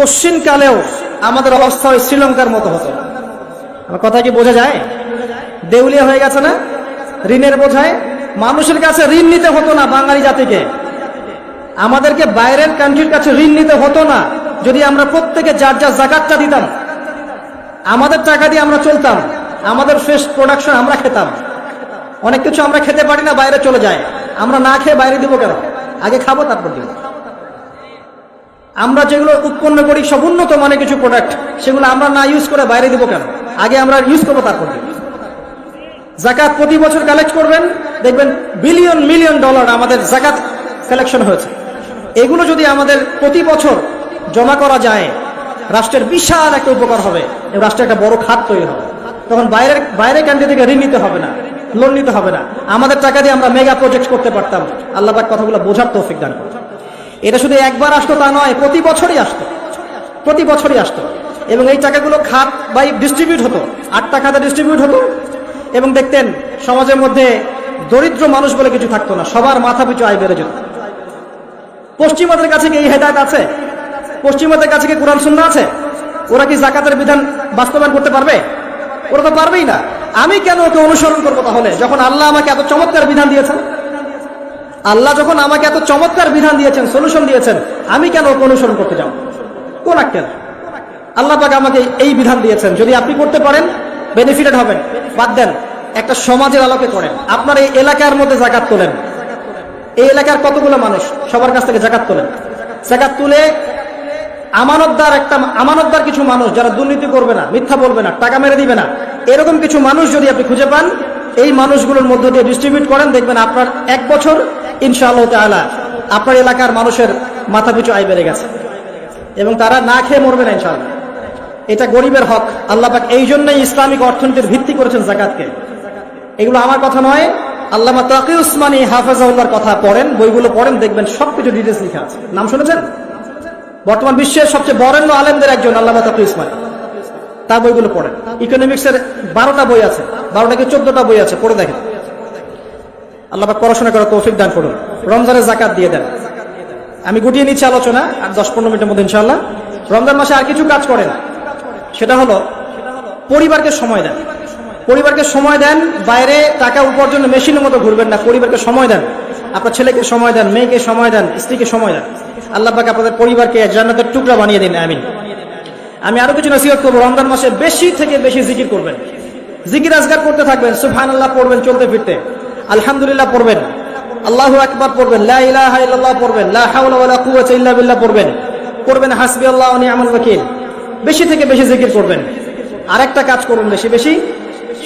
কশ্চিনকালেও আমাদের অবস্থা ওই শ্রীলঙ্কার মতো হতো। আমার কথা কি বোঝা যায়? দেউলিয়া হয়ে গেছে না? ঋণের বোঝায়? মানুষের কাছে ঋণ নিতে হতো না বাঙালি জাতিকে। আমাদেরকে বাইরের কান্ট্রির কাছে ঋণ নিতে হতো না, যদি আমরা প্রত্যেকে যার যার জাকাতটা দিতাম, আমাদের টাকা দিয়ে আমরা চলতাম, আমাদের ফ্রেশ প্রোডাকশন আমরা খেতাম। অনেক কিছু আমরা খেতে পারি না, বাইরে চলে যায়। আমরা না খেয়ে বাইরে দিব কেন? আগে খাব, তারপর দিব। আমরা যেগুলো উৎপন্ন করি সব উন্নত মানের কিছু প্রোডাক্ট সেগুলো আমরা না ইউজ করে বাইরে দিব কেন? আগে আমরা ইউজ করব, তারপর জাকাত প্রতি বছর কালেক্ট করবেন, দেখবেন বিলিয়ন মিলিয়ন ডলার আমাদের জাকাত কালেকশন হয়েছে। এগুলো যদি আমাদের প্রতি বছর জমা করা যায়, রাষ্ট্রের বিশাল একটা উপকার হবে রাষ্ট্রের একটা বড় খাত তৈরি হবে। তখন বাইরের বাইরের কান্ট্রি থেকে ঋণ নিতে হবে না লোন নিতে হবে না। আমাদের টাকা দিয়ে আমরা মেগা প্রজেক্ট করতে পারতাম। আল্লাহ পাক কথাগুলো বোঝার তৌফিক দান এটা শুধু একবার আসতো তা নয়, প্রতি বছরই আসতো। প্রতি বছরই আসতো। এবং এই টাকাগুলো খাত বাই ডিস্ট্রিবিউট হতো। আটটা খাতে ডিস্ট্রিবিউট হতো। এবং দেখতেন, সমাজের মধ্যে দরিদ্র মানুষ বলে কিছু থাকতো না। সবার মাথা পিছু আয় বেড়ে যেত। পশ্চিমাদের কাছে কি এই হেদায়ত আছে? পশ্চিমাদের কাছে কি কোরআন শূন্য আছে? ওরা কি জাকাতের বিধান বাস্তবায়ন করতে পারবে? ওরা তো পারবেই না। আমি কেন ওকে অনুসরণ করব তাহলে, যখন আল্লাহ আমাকে এত চমৎকার বিধান দিয়েছেন? আল্লাহ যখন আমাকে এত চমৎকার বিধান দিয়েছেন সলিউশন দিয়েছেন, আমি কেন ওকে অনুসরণ করতে যাব? কোন আক্কেল? আল্লাহ পাক আমাকে এই বিধান দিয়েছেন, যদি আপনি করতে পারেন বেনিফিটেড হবেন। বাদ দেন, একটা সমাজের আলোকে করেন। আপনার এই এলাকার মধ্যে জাকাত তোলেন। এই এলাকার কতগুলো মানুষ? সবার কাছ থেকে জাকাত তোলেন। জাকাত তুলে আমানতদার একটা, আমানতদার কিছু মানুষ যারা দুর্নীতি করবে না, মিথ্যা বলবে না, টাকা মেরে দিবে না, এরকম কিছু মানুষ যদি আপনি খুঁজে পান, এই মানুষগুলোর মধ্য দিয়ে ডিস্ট্রিবিউট করেন, দেখবেন আপনার এক বছর ইনশাআল্লাহ আপনার এলাকার মানুষের মাথা পিছু আয় বেড়ে গেছে। এবং তারা না খেয়ে মরবে না ইনশাআল্লাহ। এটা গরিবের হক। আল্লাহ এই জন্যই ইসলামিক অর্থনীতির ভিত্তি করেছেন জাকাতকে। এগুলো আমার কথা নয়। আল্লামা তাকি উসমানী হাফেজাউল্লাহর কথা পড়েন, বইগুলো পড়েন, দেখবেন সবকিছু ডিটেলস লেখা আছে। নাম শুনেছেন? বর্তমান বিশ্বের সবচেয়ে বরেণ্য আলেমদের একজন আল্লামা তাকি উসমানী। তার বইগুলো পড়েন। ইকোনমিক্সের বারোটা বই আছে। বারোটা কি চোদ্দটা বই আছে? পড়ে দেখেন। আল্লাহ পড়াশোনা করার তৌফিক দান করুন। রমজানের জাকাত দিয়ে দেন। আমি গুটিয়ে নিচ্ছি আলোচনা আর দশ পনেরো মিনিটের মধ্যে ইনশাল্লাহ রমজান মাসে আর কিছু কাজ করেন। সেটা হলো, পরিবারকে সময় দেন। পরিবারকে সময় দেন, বাইরে টাকা উপার্জনের মেশিনের মতো ঘুরবেন না। পরিবারকে সময় দেন। আপনার ছেলেকে সময় দেন, মেয়েকে সময় দেন, স্ত্রীকে সময় দেন। আল্লাহ পাক আপনাদের পরিবারকে জান্নাতের টুকরা বানিয়ে দিন, আমিন। আমি আরও কিছু নসিহত করব, রমজান মাসে বেশি থেকে বেশি জিকির করবেন। জিকির আজগার করতে থাকবেন সুফান আল্লাহ পড়বেন, চলতে ফিরতে। আলহামদুলিল্লাহ পড়বেন। আল্লাহ আকবার পড়বেন। লা পড়বেন। লা পড়বেন। পড়বেন হাসবি আল্লাহ ওয়া নি'মাল ওয়াকিল। বেশি থেকে বেশি জিকির করবেন। আরেকটা কাজ করুন বেশি বেশি,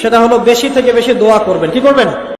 সেটা হলো বেশি থেকে বেশি দোয়া করবেন। কি করবেন?